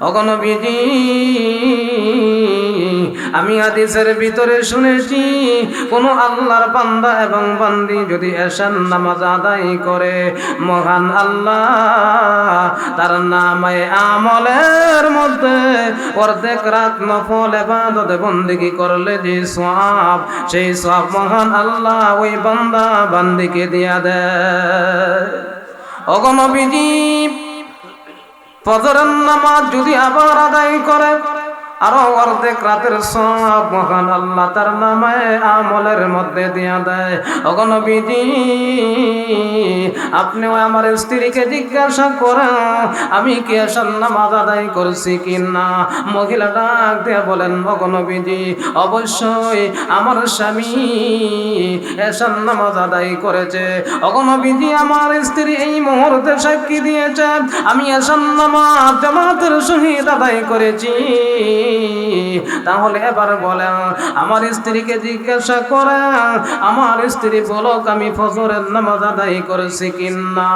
অগণবিধি। আমি হাদিসের ভিতরে শুনেছি, কোন আল্লাহর বান্দা এবং বান্দি যদি এশান নামাজ আদায় করে, মহান আল্লাহ তার নামে আমলের মধ্যে অর্ধেক রাত নফল এবাদত বন্দিগি করলে যে সব সেই সব মহান আল্লাহ ওই বান্দা বান্দিকে দিয়া দেয়। অগণবিধি ফজরের নামাজ যদি আবার আদায় করে আরও অর্ধেক রাতের সব মহান আল্লাহ তার নামে আমলের মধ্যে দিয়া দেয়। অগণবিধি আপনিও আমার স্ত্রীকে জিজ্ঞাসা করেন, আমি কি এসব নামাজ আদায় করছি কি না মহিলা ডাক দিয়ে বলেন অগণবিধি অবশ্যই আমার স্বামী এসব নামাজ আদায় করেছে। অগণবিধি আমার স্ত্রী এই মুহূর্তে সাক্ষী দিয়েছে, আমি এসব নামাজ জামাতের সহিত আদায় করেছি। তাহলে এবার বলেন, আমার স্ত্রীকে জিজ্ঞাসা করে আমার স্ত্রী বলক আমি ফজরের নামাজ আদায় করেছি কিনা?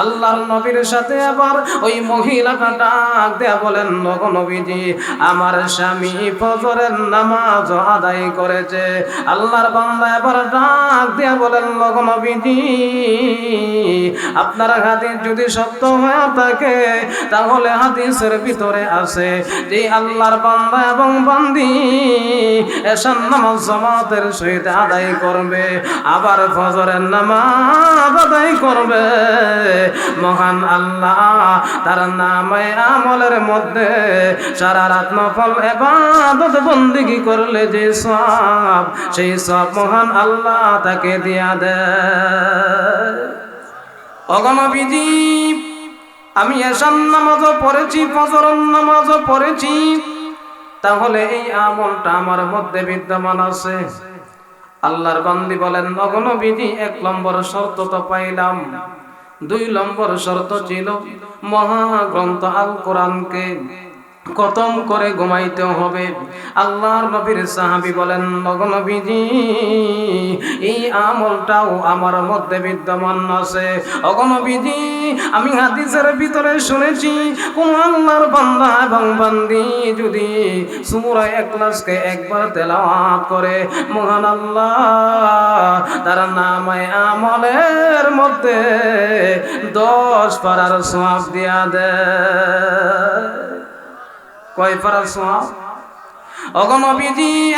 আল্লাহর নবীর সাথে আবার ওই মহিলাটা ডাক দেয়া বলেন নবীজি, আমার স্বামী ফজরের নামাজ আদায় করেছে। আল্লাহর বান্দা এবার ডাক দেয়া বলেন নবীজি, আপনার হাদিস যদি সত্য হয়ে থাকে, তাহলে হাদিসের ভিতরে আছে যে, আল্লাহর বান্দা এবং বান্দি এসান নামাজ জামাতের সহিত আদায় করবে, আবার ফজরের নামাজ আদায় করবে। মহান আল্লাহ, তার নামে আমলের মধ্যে সারা রাত নফল এবাদত বন্দিগি করলে যে সব, সেই সব মহান আল্লাহ তাকে দিয়া দেয়। অগণবিধি আমি এসান নামাজও পড়েছি ফজরন নামাজও পড়েছি। তাহলে এই আমলটা আমার মধ্যে বিদ্যমান আছে। আল্লাহর বান্দি বলেন অগণবিধি এক নম্বর শর্ত তো পাইলাম। দুই নম্বর শর্ত ছিল মহাগ্রন্থ আল কোরআনকে খতম করে ঘুমাইতে হবে। আল্লাহর নবীর সাহাবি বলেন নবীজি, এই আমলটাও আমার মধ্যে বিদ্যমান আছে। অগণবিধি আমি হাদিসের ভিতরে শুনেছি, কোন আল্লাহর বান্দা এবং বান্দি যদি সুরা একলাসকে একবার তেলাওয়াত করে, মহান আল্লাহ, তার নামে আমলের মধ্যে দশ পারার সব দিয়া দেয়। কয় পারা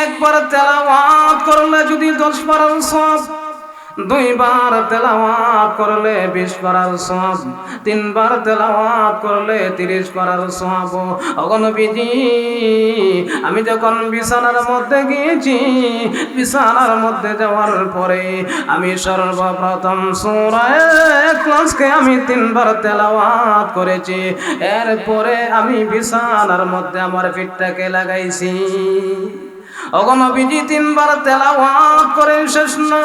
একবার তেলাওয়াত করলে যদি দশ পারার সব দুইবার তেলাওয়াত করলে বিশ পারার সব তিনবার তেলাওয়াত করলে তিরিশ পারার সব অগণবিধি আমি যখন বিছানার মধ্যে গিয়েছি, বিছানার মধ্যে যাওয়ার পরে আমি সর্বপ্রথম সুরায় আমি তিনবার তেলাওয়াত করেছি। এরপরে আমি বিছানার মধ্যে আমার পিঠটাকে লাগাইছি। অগণবিধি তিনবার তেলাওয়াত করে শেষ না।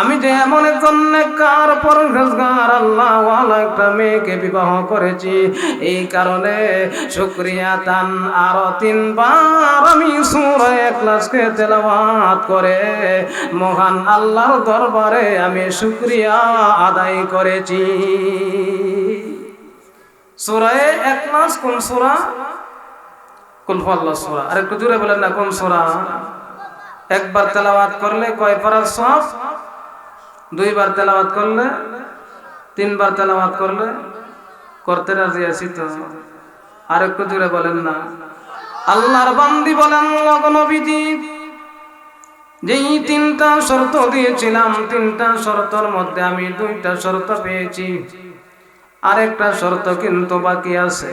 আমি যে এমন একজন নেককার, পরহেজগার আল্লাহ একটা মেয়েকে বিবাহ করেছি। এই কারণে শুক্রিয়া তান আরও তিনবার আমি সুরায় ক্লাসকে তেলাওয়াত করে মহান আল্লাহর দরবারে আমি শুক্রিয়া আদায় করেছি। সুরায় এক ক্লাস কোন সুরা? কোন ফল্লা সুরা। আর একটু জুড়ে বলেন না, কোন সুরা? একবার তেলাওয়াত করলে কয় পারার সব? দুইবার তেলাওয়াত করলে, তিনবার তেলাওয়াত করলে করতে রাজি আছি তো। আর একটু জুড়ে বলেন না। আল্লাহর বান্দি বলেন নবীজি, যেই তিনটা শর্ত দিয়েছিলাম, তিনটা শর্তর মধ্যে আমি দুইটা শর্ত পেয়েছি। আরেকটা শর্ত কিন্তু বাকি আছে।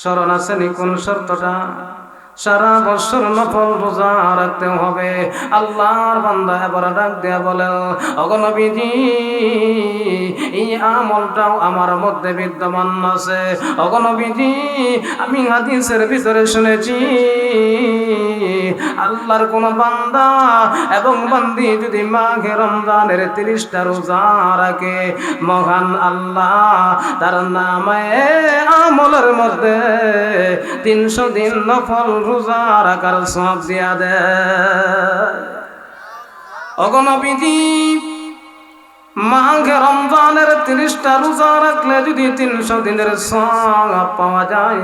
স্মরণ আসেনি কোন শর্তটা? সারা বছর নফল রোজা রাখতে হবে। আল্লাহর বান্দা এবার ডাক দেয়া বলে অগনবীজি এই আমলটাও আমার মধ্যে বিদ্যমান আছে। অগনবীজি আমি হাদিসের ভিতরে শুনেছি, আল্লাহর কোন বান্দা এবং বান্দি যদি মাঘে রমজানের তিরিশটা রোজা রাখে, মহান আল্লাহ তার নামে আমলের মধ্যে তিনশো দিন নফল রোজা রাখার সব দিয়া অগণবিধি মাঘে রমজানের তিরিশটা রোজা রাখলে যদি তিনশো দিনের সঙ্গ পাওয়া যায়,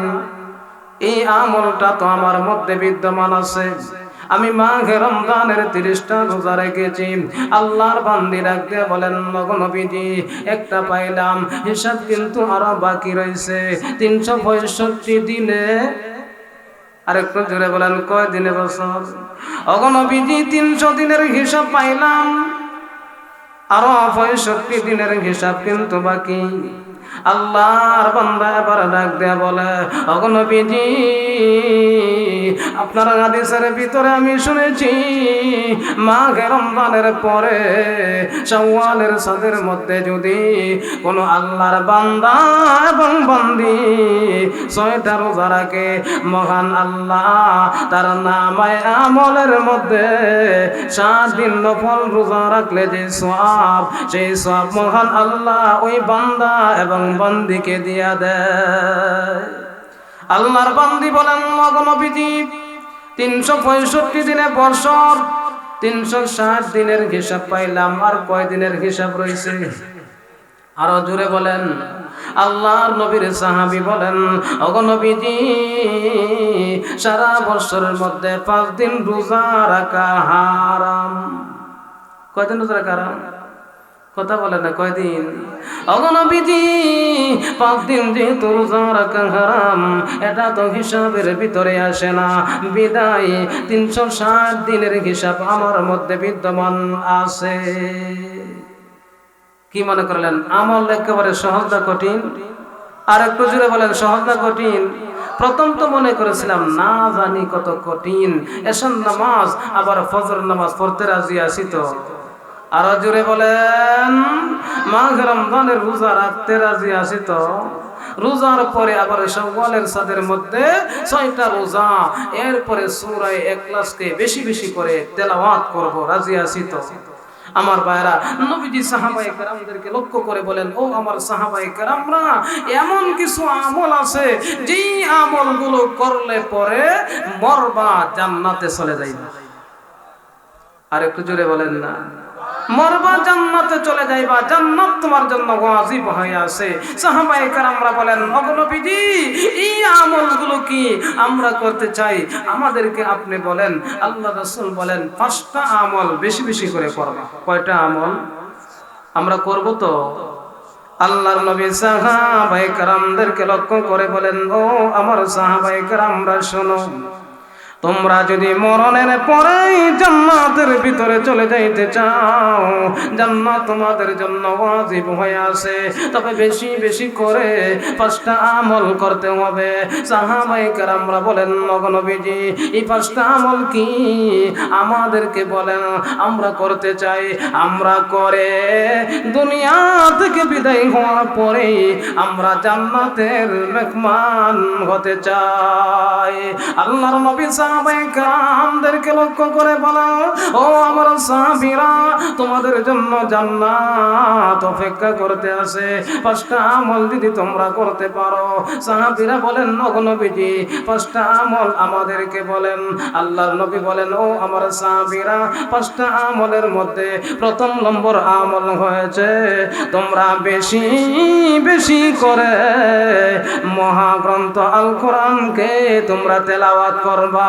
এই আমলটা তো আমার মধ্যে বিদ্যমান আছে। আমি মাঘে রমজানের তিরিশটা রোজা রেখেছি। আল্লাহর বান্দি রাখতে বলেন নবীজি, একটা পাইলাম, হিসাব কিন্তু আরও বাকি রয়েছে। তিনশো পঁয়ষট্টি দিনে আরেকটু জোরে বলেন কয় দিনে বছর অগনবীজি তিনশো দিনের হিসাব পাইলাম। আরও পঁয়ষট্টি দিনের হিসাব কিন্তু বাকি। আল্লাহর বান্দা এবার ডাক দেয়া বলে অগনবীজি আপনার হাদিসের ভিতরে আমি শুনেছি মাঘে রমজানের পরে শাওয়ালের সাদের মধ্যে যদি কোনো আল্লাহর বান্দা এবং বান্দি ছয়টা রোজা রাখে, মহান আল্লাহ তার নামায় আমলের মধ্যে সাত দিন নফল রোজা রাখলে যে সব সেই সব মহান আল্লাহ ওই বান্দা এবং বান্দিকে দিয়া দেয়। আল্লাহর বান্দি বলেন মগনবীজি তিনশো পঁয়ষট্টি দিনে বর্ষর তিনশো ষাট দিনের হিসাব পাইলাম, আর কয় দিনের হিসাব রয়েছে? আরও জুড়ে বলেন, আল্লাহর নবীর সাহাবি বলেন অগনবীজি সারা বছরের মধ্যে পাঁচ দিন রোজা রাখা হারাম। কয়দিন রোজা রাখা হারাম? কথা বলে না কয়দিন? অগনবীজি পাঁচ দিন যেহেতু হারাম, এটা তো হিসাবের ভিতরে আসে না। বিদায় তিনশো ষাট দিনের হিসাব আমার মধ্যে বিদ্যমান আছে। কি মনে করলেন? আমল একেবারে সহজ না কঠিন? আর একটু জুড়ে বলেন, সহজ না কঠিন? প্রথম তো মনে করেছিলাম, না জানি কত কঠিন। এসন নামাজ, আবার ফজর নামাজ পড়তে রাজি আছি তো। আরও জুড়ে বলেন মাঘ রমজানের রোজা রাখতে রাজি আছি তো? রোজার পরে আবার সওয়ালের সাদের মধ্যে ছয়টা রোজা, এরপরে সূরায়ে ইখলাসকে বেশি বেশি করে তেলাওয়াত করব, রাজি আছি তো? আমার ভাইরা, নবীজি সাহাবায়ে কেরামদেরকে লক্ষ্য করে বলেন, ও আমার সাহাবায়ে কেরামরা, এমন কিছু আমল আছে, যেই আমলগুলো করলে পরে মরবা জান্নাতে চলে যাইবা। আর একটু জোরে বলেন না। মরবা জান্নাতে চলে যাইবা, জান্নাত তোমার জন্য ওয়াজিব হয়ে আছে। সাহাবায়ে কেরামরা বলেন অগনবীজি এই আমলগুলো কি আমরা করতে চাই? আমাদেরকে আপনি বলেন, আল্লাহ রাসূল বলেন, পাঁচটা আমল বেশি বেশি করে করবা। কয়টা আমল? আমরা করব তো। আল্লাহর নবী সাহাবায়ে কেরামদেরকে লক্ষ্য করে বলেন, ও আমার সাহাবায়ে কেরামরা, শোনো তোমরা যদি মরণের পরেই জান্নাতের ভিতরে চলে যাইতে চাও, জান্নাত তোমাদের জন্য ওয়াজিব হয়ে আছে তবে বেশি বেশি করে পাঁচটা আমল করতে হবে। সাহাবাই কারামরা বলেন নগনবীজি এই পাঁচটা আমল কি? আমাদেরকে বলেন, আমরা করতে চাই, আমরা করে দুনিয়া থেকে বিদায় হওয়ার পরে আমরা জান্নাতের মেহমান হতে চাই। আল্লাহর নবী সাহাবাইকামদেরকে লক্ষ্য করে বলো, ও আমার সাহাবীরা, তোমাদের জন্য জান্নাত অপেক্ষা করতে পাঁচটা আমল তোমরা করতে পারো বলেন পাঁচটা আমল আমাদেরকে বলেন। নবী বলেন, ও আমার পাঁচটা আমলের মধ্যে প্রথম নম্বর আমল হয়েছে, তোমরা বেশি বেশি করে মহাগ্রন্থ আল কোরআনকে তোমরা তেলাওয়াত করবা।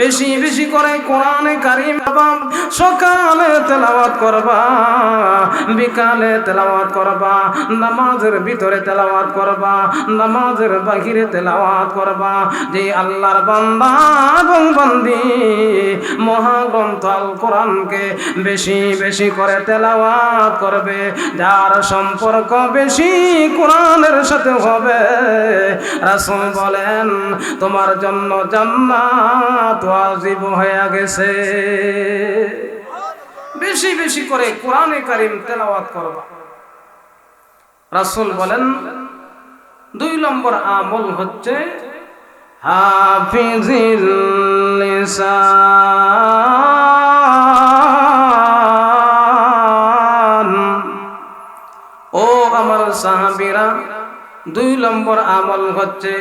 বেশি বেশি করে কোরআনে কারিম সকালে তেলাওয়াত করবা, বিকালে তেলাওয়াত করবা, নামাজের ভিতরে তেলাওয়াত করবা, নামাজের বাহিরে তেলাওয়াত করবা। যে আল্লাহর বান্দা এবং বান্দি, মহাগ্রন্থ আল কোরআনকে বেশি বেশি করে তেলাওয়াত করবে, যার সম্পর্ক বেশি কোরআনের সাথে হবে। রাসূল বলেন, তোমার জন্য জান্নাত ওয়াজিব হয়ে গেছে। বেশি বেশি করে কোরআনে কারিম তেলাওয়াত করবা রাসূল বলেন, দুই নম্বর আমল হচ্ছে হাফিজিল ও আমার সাহাবীরা দুই নম্বর আমল হচ্ছে,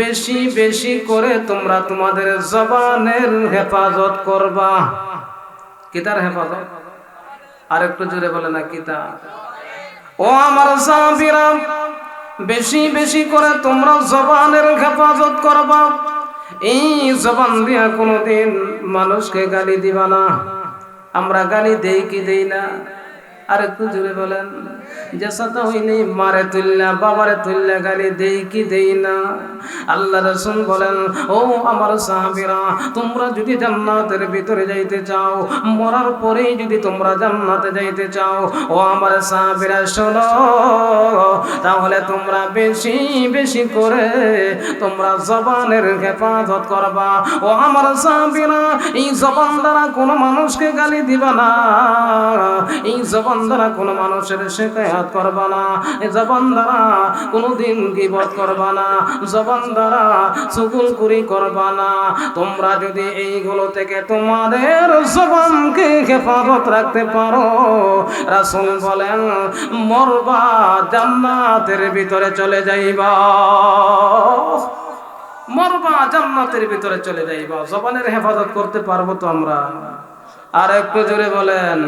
বেশি বেশি করে তোমরা তোমাদের জবানের হেফাজত করবা। কিতার হেফাজত? আর একটু জোরে বলে না কি তা ও আমার সাহাবীরা, বেশি বেশি করে তোমরা জবানের হেফাজত করবা। এই জবান দিয়া কোনোদিন মানুষকে গালি দিবা না। আমরা গালি দেই কি দেই না? আর একটু জোরে বলেন যে সাথে হইনি, মারে তুললা, বাবারে তুললা গালি দেই কি দেই না? আল্লাহ রসুল বলেন, ও আমার সাহাবীরা, তোমরা যদি জান্নাতের ভিতরে যাইতে চাও, মরার পরেই যদি তোমরা জান্নাতে যাইতে চাও, ও আমার সাহাবীরা, শোনো, তাহলে তোমরা বেশি বেশি করে তোমরা জবানের হেফাজত করবা। ও আমার সাহাবীরা, এই জবান দ্বারা কোনো মানুষকে গালি দিবা না। এই জবান দ্বারা কোনো মানুষের শেখায়াত করবা না। জবান দ্বারা কোনোদিন গিবত করবা না। জবান দ্বারা সুকুল কুরি করবা না। তোমরা যদি এইগুলো থেকে তোমাদের জবানকে হেফাজত রাখতে পারো, রাসূল বলেন, মরবা জান্নাতের ভিতরে চলে যাইবা। মরবা জান্নাতের ভিতরে চলে যাইবা। জবানের হেফাজত করতে পারব তো আমরা। আর একটু জোরে বলেন।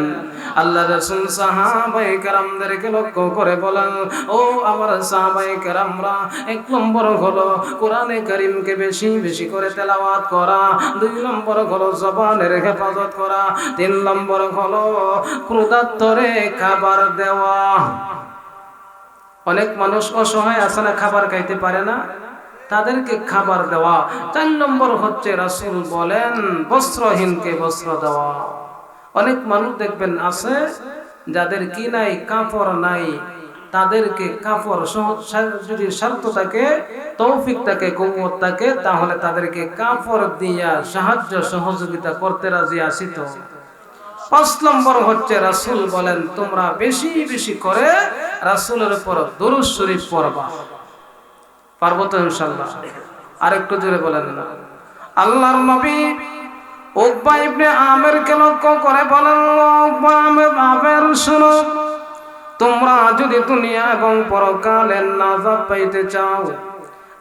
আল্লাহ রসুল সাহাবাই কেরামদেরকে লক্ষ্য করে বলেন, ও আমার সাহাবাই কেরামরা এক নম্বর হলো কোরআনে করিমকে বেশি বেশি করে তেলাওয়াত করা, দুই নম্বর হলো জবানের হেফাজত করা, তিন নম্বর হলো ক্রুদাত্তরে খাবার দেওয়া। অনেক মানুষ অসহায় আছে না, খাবার খাইতে পারে না? তাদেরকে খাবার দেওয়া। চার নম্বর হচ্ছে রাসুল বলেন, বস্ত্রহীনকে বস্ত্র দেওয়া। অনেক মানুষ দেখবেন আছে, যাদের কি নাই, কাপড় নাই, তাদেরকে কাপড় যদি স্বার্থ থাকে, তৌফিক থাকে কৌমত থাকে, তাহলে তাদেরকে কাপড় দিয়া সাহায্য সহযোগিতা করতে রাজি আসি তো। পাঁচ নম্বর হচ্ছে রাসুল বলেন, তোমরা বেশি বেশি করে রাসুলের উপর দরুদ শরীফ পড়বা। পারব তো ইনশাল্লাহ আরেকটু জোরে বলেন। না আল্লাহর নবী উকবা ইবনে আমেরকে লক্ষ্য করে বলেন, উকবা আমের আমের শুনো, তোমরা যদি দুনিয়া এবং পরকালের নাজাত পাইতে চাও,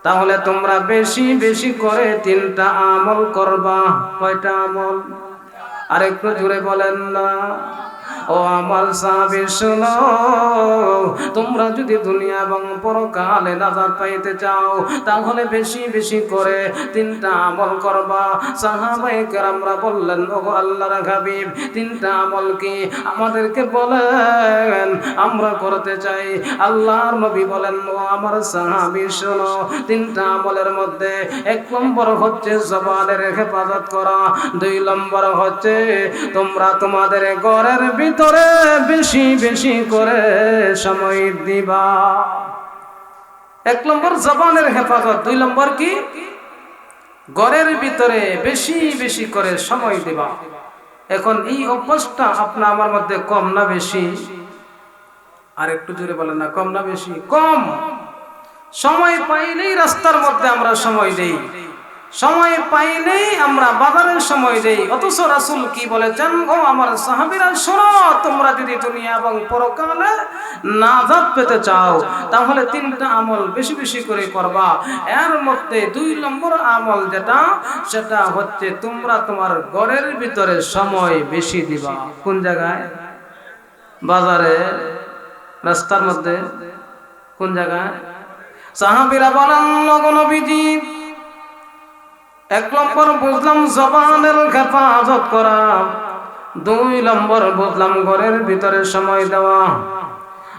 তাহলে তোমরা বেশি বেশি করে তিনটা আমল করবা। কয়টা আমল? আরেকটু জুড়ে বলেন না। ও আমার সাহাবি, শোনো। তোমরা যদি দুনিয়া এবং পরকালে নাজার পাইতে চাও, তাহলে বেশি বেশি করে তিনটা আমল করবা। সাহাবাই কেরামরা বললেন ও আল্লাহর হাবিব, তিনটা আমল কি আমাদেরকে বলেন? আমরা করতে চাই। আল্লাহর নবী বলেন, ও আমার সাহাবি, শোনো। তিনটা আমলের মধ্যে এক নম্বর হচ্ছে জবানের হেফাজত করা, দুই নম্বর হচ্ছে তোমরা তোমাদের ঘরের ভিতরে বেশি বেশি করে সময় দিবা। এক নম্বর জবানের হেফাজত, দুই নম্বর কি? ঘরের ভিতরে বেশি বেশি করে সময় দিবা। এখন এই অভ্যাসটা আপনার আমার মধ্যে কম না বেশি? আর একটু জোরে বলেন না, কম না বেশি? কম। সময় পাইলেই রাস্তার মধ্যে আমরা সময় দেই। সময় পাইলেই আমরা বাজারের সময় দেই অথচ রাসুল কি বলেছেন? ও আমার সাহাবিরা, শোনো, তোমরা যদি দুনিয়া এবং পরকালে নাজাত পেতে চাও, তাহলে তিনটা আমল বেশি বেশি করে করবা। এর মধ্যে দুই নম্বর আমল যেটা, সেটা হচ্ছে তোমরা তোমার ঘরের ভিতরে সময় বেশি দিবা। কোন জায়গায়? বাজারে, রাস্তার মধ্যে। কোন জায়গায়? সাহাবিরা বলেন নবীজি এক নম্বর বুঝলাম জবানের হেফাজত করা। দুই নম্বর বুঝলাম ঘরের ভিতরে সময় দেওয়া।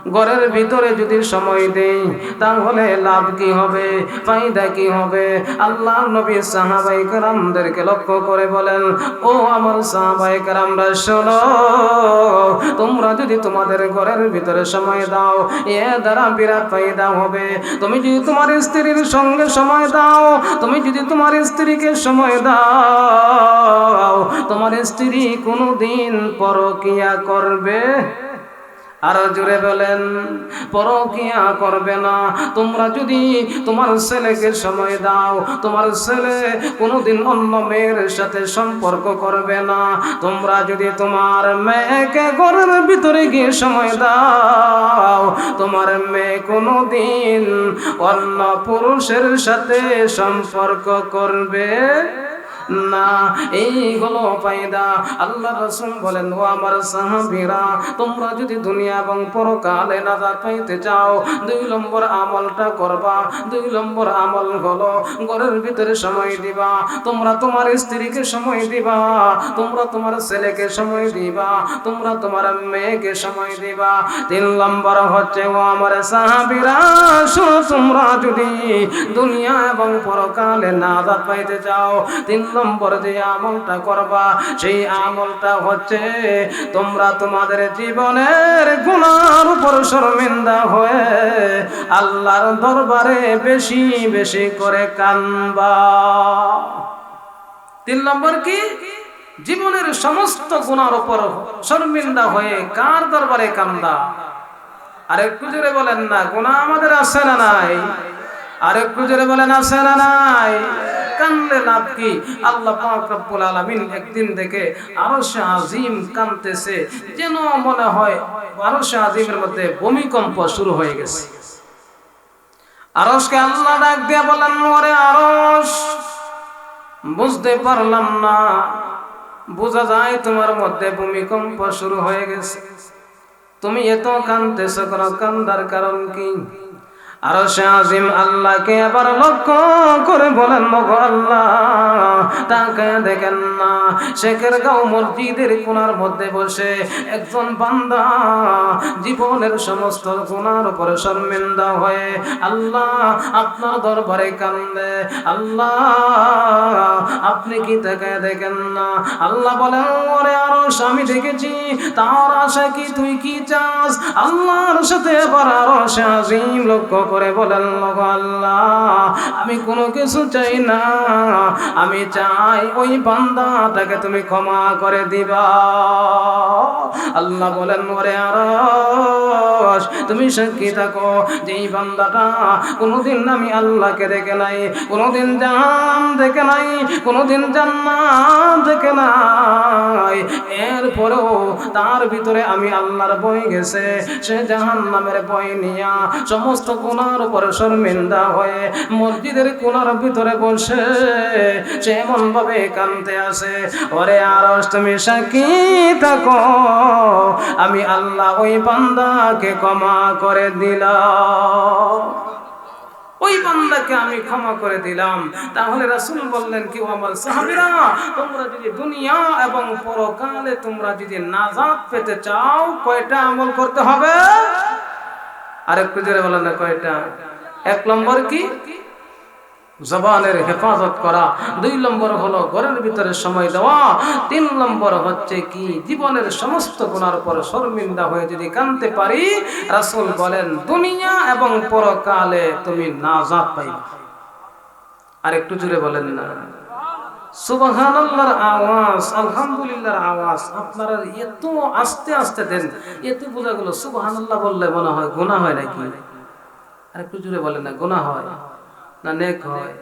ঘরের ভিতরে যদি সময় দেই, তাহলে লাভ কি হবে? ফায়দা কি হবে? আল্লাহ নবী সাহাবাই কারামদেরকে লক্ষ্য করে বলেন, ও আমার সাহাবাই কারামরা, শোনো, তোমরা যদি তোমাদের ঘরের ভিতরে সময় দাও, এ দ্বারা বিরাট ফায়দা হবে। তুমি যদি তোমার স্ত্রীর সঙ্গে সময় দাও, তুমি যদি তোমার স্ত্রীকে সময় দাও, তোমার স্ত্রী কোনোদিন পরকিয়া করবে? আর জুড়ে বলেন, পরকিয়া করবে না। তোমরা যদি তোমার ছেলেকে সময় দাও, তোমার ছেলে কোনোদিন অন্য মেয়ের সাথে সম্পর্ক করবে না। তোমরা যদি তোমার মেয়েকে ঘরের ভিতরে গিয়ে সময় দাও, তোমার মেয়ে কোনোদিন অন্য পুরুষের সাথে সম্পর্ক করবে না এইগুলো ফায়দা আল্লাহ রসুল বলেন, ও আমার সাহাবীরা, তোমরা যদি দুনিয়া এবং পরকালে নাজাত পাইতে চাও, দুই নম্বর আমলটা করবা, দুই নম্বর আমল হলো ঘরের ভিতরে সময় দিবা। তোমরা তোমার স্ত্রীকে সময় দিবা, তোমরা তোমার ছেলেকে সময় দিবা, তোমরা তোমার মেয়েকে সময় দিবা। তিন নম্বর হচ্ছে, ও আমার সাহাবীরা, শোনো তোমরা যদি দুনিয়া এবং পরকালে নাজাত পাইতে চাও, তিন নম্বর যে আমলটা করবা, সেই আমলটা হচ্ছে তোমরা তোমাদের জীবনের গুণার উপর শর্মিন্দা হয়ে আল্লাহর দরবারে বেশি বেশি করে কানবা। তিন নম্বর কি? জীবনের সমস্ত গুণার উপর শর্মিন্দা হয়ে কার দরবারে কান্দা আর একটু জোরে বলেন না গুণা আমাদের আছে না নাই? আর একটু জোরে বলেন, আছে না নাই? কানলে লাভ কি? আল্লাহ পাক রব্বুল আলামিন একদিন দেখে আরশে আজিম কানতেছে, যেন মনে হয় আরশে আজিমের মধ্যে ভূমিকম্প শুরু হয়ে গেছে। আরশকে আল্লাহ ডাক দিয়া বলেন ওরে আরশ, বুঝতে পারলাম না। বোঝা যায় তোমার মধ্যে ভূমিকম্প শুরু হয়ে গেছে। তুমি এত কানতেছ কোন? কান্দার কারণ কি? আর আজিম আল্লাহকে আবার লক্ষ্য করে বলেন মগো আল্লাহ, তাকে দেখেন না। শেখের গাঁও মসজিদের কোনার মধ্যে বসে একজন বান্দা জীবনের সমস্ত গুণার উপরে শর্মিন্দা হয়ে আল্লাহ আপনার দরবারে কান্দে। আল্লাহ, আপনি কি তাকে দেখেন না? আল্লাহ বলেন, ওরে আরও আমি দেখেছি। তার আশা কি তুই কি চাস? আল্লাহর সাথে আবার আরও আজিম লক্ষ্য করে বলেন, "ওগো আল্লাহ, আমি কোনো কিছু চাই না। আমি চাই ওই বান্দাটাকে তুমি ক্ষমা করে দিবা। আল্লাহ বলেন মরে আর তুমি সাক্ষী থাকো। যে এই বান্দাটা কোনোদিন আমি আল্লাহকে দেখে নাই, কোনোদিন জান দেখে নাই, কোনোদিন জান্নাত দেখে নাই। এরপরেও তার ভিতরে আমি আল্লাহর বই গেছে। সে জাহান নামের বই নিয়া সমস্ত কোনার উপরে শর্মিন্দা হয়ে মসজিদের কোনার ভিতরে বসে সে এমন ভাবে কানতে আসে, ওরে আর তুমি সাক্ষী থাকো। আমি আল্লাহ ওই বান্দাকে ক্ষমা করে দিলাম। ওই বান্দাকে আমি ক্ষমা করে দিলাম। তাহলে রাসূল বললেন, কি আমার সাহাবীরা, তোমরা যদি দুনিয়া এবং পরকালে তোমরা যদি নাজাদ পেতে চাও, কয়টা আমল করতে হবে? আরেকটু জোরে বলেন না কয়টা? এক নম্বর কি? জবানের হেফাজত করা। দুই নম্বর হলো ঘরের ভিতরে সময় দেওয়া। তিন নম্বর হচ্ছে কি? জীবনের সমস্ত গুণার উপর শর্মিন্দা হয়ে যদি কানতে পারি, রাসূল বলেন, দুনিয়া এবং পরকালে তুমি নাজাত পাইবে। আর একটু জুড়ে বলেন না। আওয়াজ, আলহামদুলিল্লাহর আওয়াজ, আপনারা এত আস্তে আস্তে দেন, এত বোঝা গেল বললে মনে হয় হয় নাকি? আর একটু না হয় না নেক হয়?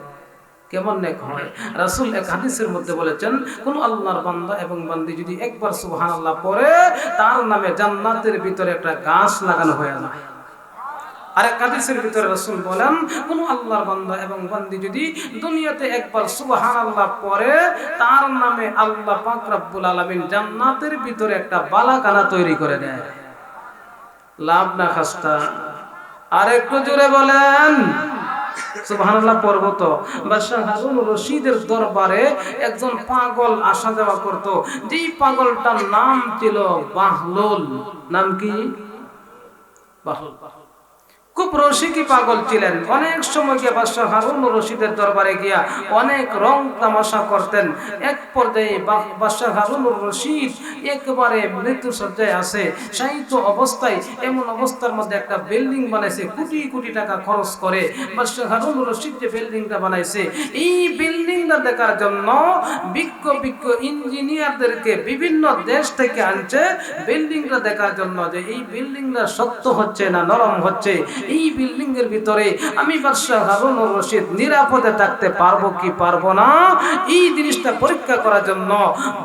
কেমন নেক হয়? রাসূল এক হাদিসের মধ্যে বলেছেন, কোন আল্লাহর বান্দা এবং বান্দি যদি একবার সুবহানাল্লাহ পড়ে, তার নামে জান্নাতের ভিতরে একটা গাছ লাগানো হয়ে যায় আর এক হাদিসের ভিতরে রাসূল বলেন, কোন আল্লাহর বান্দা এবং বান্দি যদি দুনিয়াতে একবার সুবহানাল্লাহ পড়ে, তার নামে আল্লাহ পাক রব্বুল আলামিন জান্নাতের ভিতরে একটা বালাখানা তৈরি করে দেয়। লাভ না খাস্তা। আর একটু জোরে বলেন, সুবহানাল্লাহ পড়ব তো। বাদশাহ হারুন রশিদের দরবারে একজন পাগল আসা যাওয়া করত, যেই পাগলটার নাম ছিল বাহলুল। নাম কি? বাহলুল। খুব রসিকি পাগল ছিলেন। অনেক সময় গিয়ে বাদশাহ হারুন রশিদের দরবারে গিয়া অনেক রং তামাশা করতেন। এক পর্যায়ে বাদশাহ হারুন রশিদ একবারে মৃত্যু সজ্জায় আছে সাহিত্য অবস্থায় এমন অবস্থার মধ্যে একটা বিল্ডিং বানাইছে, কোটি কোটি টাকা খরচ করে। বাদশাহ হারুন রশিদ যে বিল্ডিংটা বানাইছে, এই বিল্ডিংটা দেখার জন্য বিজ্ঞ বিজ্ঞ ইঞ্জিনিয়ারদেরকে বিভিন্ন দেশ থেকে আনছে। বিল্ডিংটা দেখার জন্য যে এই বিল্ডিংটা শক্ত হচ্ছে না নরম হচ্ছে। এই বিল্ডিং এর ভিতরে আমি বাদশাহ হারুন রশিদ নিরাপদে থাকতে পারব কি পারব না? এই জিনিসটা পরীক্ষা করার জন্য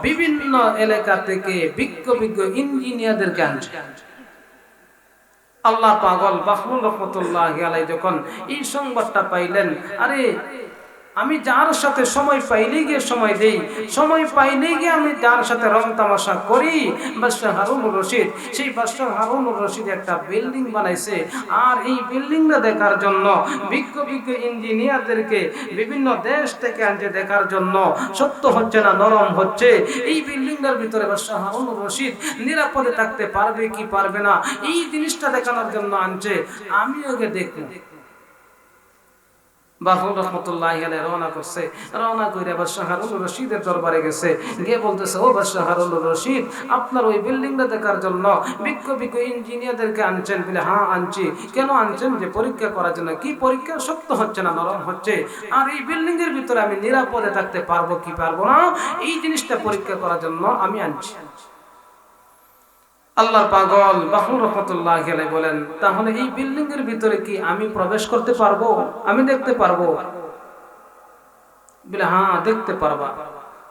বিভিন্ন এলাকা থেকে বিজ্ঞ বিজ্ঞ ইঞ্জিনিয়ারদেরকে আনছে। আল্লাহ পাগল বাহমুল রহমতুল্লাহ আলাই যখন এই সংবাদটা পাইলেন, আরে আমি যার সাথে সময় পাইলেই গিয়ে সময় দেই। সময় পাইলেই গিয়ে আমি যার সাথে রং তামাশা করি। বাদশাহ হারুনুর রশিদ, সেই বাদশাহ হারুনুর রশিদ একটা বিল্ডিং বানাইছে। আর এই বিল্ডিংটা দেখার জন্য বিজ্ঞ বিজ্ঞ ইঞ্জিনিয়ারদেরকে বিভিন্ন দেশ থেকে আনছে দেখার জন্য। সত্য হচ্ছে না, নরম হচ্ছে। এই বিল্ডিংটার ভিতরে বাদশাহ হারুনুর রশিদ নিরাপদে থাকতে পারবে কি পারবে না? এই জিনিসটা দেখানোর জন্য আনছে। আমি ওকে দেখব। আনছেন বলে হ্যাঁ আনছি। কেন আনছেন? যে পরীক্ষা করার জন্য। কি পরীক্ষা? শক্ত হচ্ছে না, নরম হচ্ছে। আর এই বিল্ডিং এর ভিতরে আমি নিরাপদে থাকতে পারব কি পারব না? এই জিনিসটা পরীক্ষা করার জন্য আমি আনছি। আল্লাহর পাগল বাহুর রহমতুল্লাহ গেলে বলেন, তাহলে এই বিল্ডিং এর ভিতরে কি আমি প্রবেশ করতে পারব? আমি দেখতে পারব? বলে হ্যাঁ দেখতে পারবা।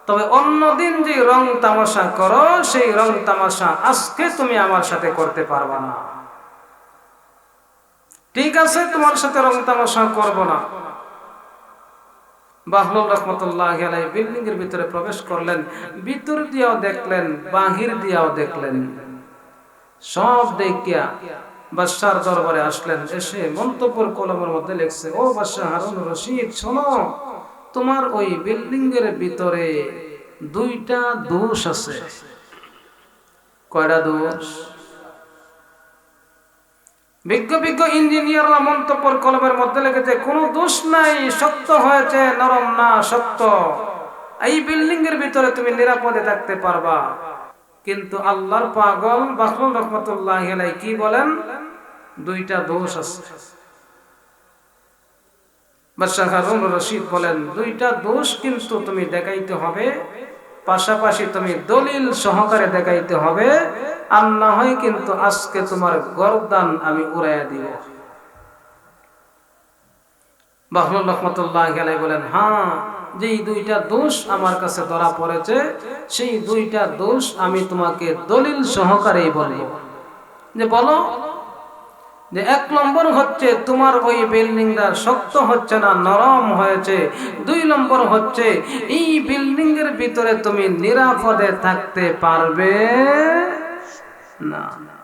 তবে অন্যদিন যে রং তামাশা করো, সেই রং তামাশা আজকে তুমি আমার সাথে করতে পারবা না। ঠিক আছে, তোমার সাথে রং তামাশা করব না। বাহলুল রহমতুল্লাহ আলাই বিল্ডিং এর ভিতরে প্রবেশ করলেন, ভিতর দিয়েও দেখলেন, বাহির দিয়েও দেখলেন। সব দেখিয়া বাদশার দরবারে আসলেন, এসে মন্তব্যর কলমের মধ্যে লিখছে, ও বাদশাহ হারুন রশিদ, শোনো, তোমার ওই বিল্ডিং এর ভিতরে দুইটা দোষ আছে। কয়টা দোষ? বিজ্ঞ বিজ্ঞ ইঞ্জিনিয়াররা মন্তব্যর কলমের মধ্যে লিখেছে, কোনো দোষ নাই শক্ত হয়েছে, নরম না শক্ত এই বিল্ডিং এর ভিতরে তুমি নিরাপদে থাকতে পারবা। কিন্তু আল্লাহর পাগল বাহরুল রহমতুল্লাহ কি বলেন? দুইটা দোষ আছে। রশিদ বলেন, দুইটা দোষ কিন্তু তুমি দেখাইতে হবে, পাশাপাশি তুমি দলিল সহকারে দেখাইতে হবে, আর না হয় কিন্তু আজকে তোমার গরদান আমি উড়াইয়া দিব। বাহরুল রহমতুল্লাহ বলেন হ্যাঁ যেই দুইটা দোষ আমার কাছে ধরা পড়েছে, সেই দুইটা দোষ আমি তোমাকে দলিল সহকারেই বলব। যে বলো, যে এক নম্বর হচ্ছে তোমার ওই বিল্ডিংটা শক্ত হচ্ছে না, নরম হয়েছে। দুই নম্বর হচ্ছে এই বিল্ডিং এর ভিতরে তুমি নিরাপদে থাকতে পারবে না। বাদশাহ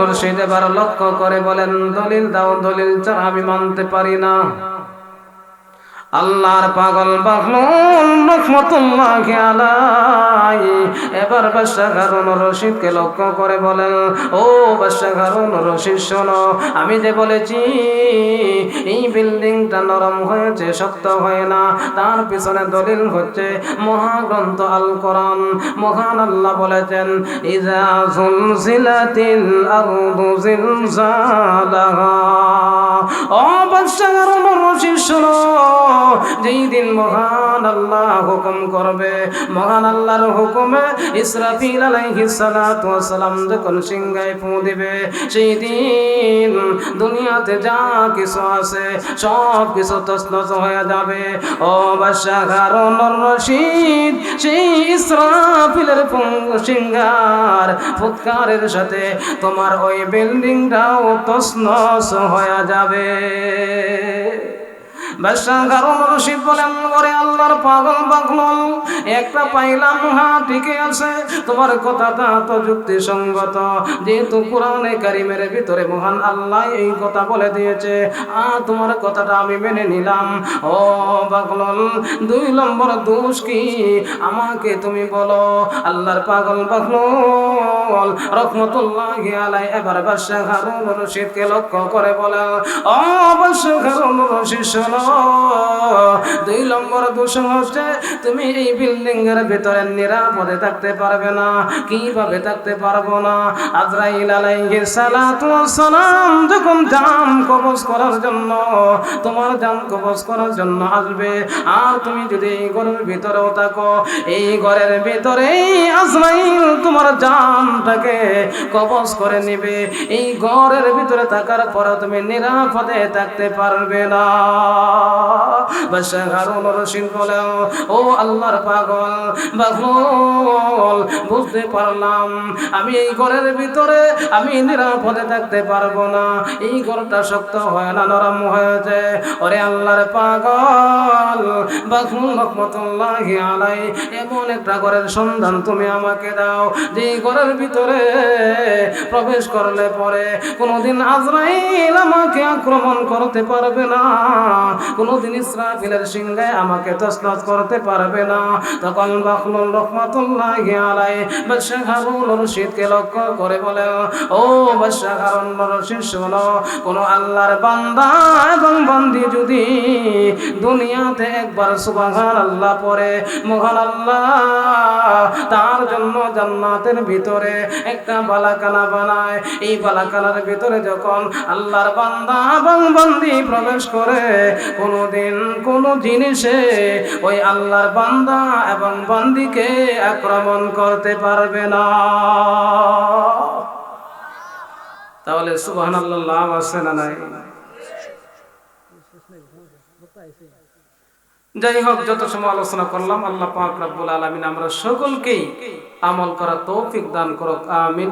রশিদ এবার লক্ষ্য করে বলেন দলিল দাও দলিল ছাড়া আমি মানতে পারি না। আল্লাহর পাগল বাহলুল রহমতুল্লাহ আলাই এবার বাদশাহ রশিদকে লক্ষ্য করে বলেন, ও বাদশাহ হারুন রশিদ, শোনো, আমি যে বলেছি, এই বিল্ডিংটা নরম হয়েছে, শক্ত হয় না। তার পিছনে দলিল হচ্ছে মহাগ্রন্থ আল কোরআন মহান আল্লাহ বলেছেন ইজা জুলজিলাতিল আরদু জিলজালাহা। ও বাদশাহ রশিদ, শোনো যেই দিন মহান আল্লাহ হুকুম করবে, মহান আল্লাহর হুকুমে ইসরাফিল আলাইহিস সালাতু ওয়াসালাম যখন সিংহায় ফু দিবে, সেই দিন দুনিয়াতে যা কিছু আছে সব কিছু তছনছ হয়ে যাবে। ও বাদশাহ হারুন রশিদ, সেই ইসরাফিলের সিংহার ফুৎকারের সাথে তোমার ওই বিল্ডিংটাও তছনছ হয়ে যাবে। বলেন, ওরে আল্লাহর পাগল একটা পাইলাম হ্যাঁ ঠিকই আছে। তোমার কথাটা যুক্তিসঙ্গত। যেহেতু ভিতরে আল্লাহ এই কথা বলে দিয়েছে তোমার কথাটা আমি মেনে নিলাম। ও পাগল, দুই নম্বর দোষ কি? আমাকে তুমি বলো, আল্লাহর পাগল পাগল, রহমতুল্লাহ এবার বাদশাহ রশিদকে লক্ষ্য করে বলে ও বাদশাহ রশিদ শোনো দুই নম্বর দোষ হচ্ছে তুমি এই বিল্ডিং এর ভিতরে নিরাপদে থাকতে পারবে না, কীভাবে থাকতে পারব না? আজরাইল আলাইহিস সালাতু সালাম যখন জান কবজ করার জন্য, তোমার জান কবজ করার জন্য আসবে। আর তুমি যদি এই ঘরের ভিতরেও থাকো, এই ঘরের ভিতরে আজরাইল তোমার জানটাকে কবজ করে নেবে। এই ঘরের ভিতরে থাকার পরে তুমি নিরাপদে থাকতে পারবে না। আমি এই ঘরের ভিতরে, আমি নিরাপদে থাকতে পারব না। এই ঘরটা শক্ত হয় না, নরম হয়েছে ওরে আল্লাহর পাগল বাকুল আলাই, এমন একটা ঘরের সন্ধান তুমি আমাকে দাও যে ঘরের ভিতরে প্রবেশ করলে পরে কোনোদিন আজরাইল আমাকে আক্রমণ করতে পারবে না। কোনোদিন ইসরাফিলের সিংহে আমাকে তসনত করতে পারবে না। তখন বাকুল রহমতুল্লাহ আলাই বাদশাহ হারুন রশিদকে লক্ষ্য করে বলে ও বাদশাহ হারুন রশিদ শোনো, কোন আল্লাহর বান্দা এবং বান্দি যদি দুনিয়াতে একবার সুবহান আল্লাহ পরে মহান আল্লাহ তার জন্য জান্নাতের ভিতরে একটা বালাকানা বানায়। এই বালাকানার ভিতরে যখন আল্লাহর বান্দা এবং বান্দি প্রবেশ করে কোনোদিন কোন জিনিসে ওই আল্লাহর বান্দা এবং বান্দিকে আক্রমণ করতে পারবে না। তাহলে সুবহান আল্লাহ লাভ আছে না নাই? যাই হোক, যত সময় আলোচনা করলাম, আল্লাহ পাক রব্বুল আলামিন আমরা সকলকেই আমল করা তৌফিক দান করুক, আমিন।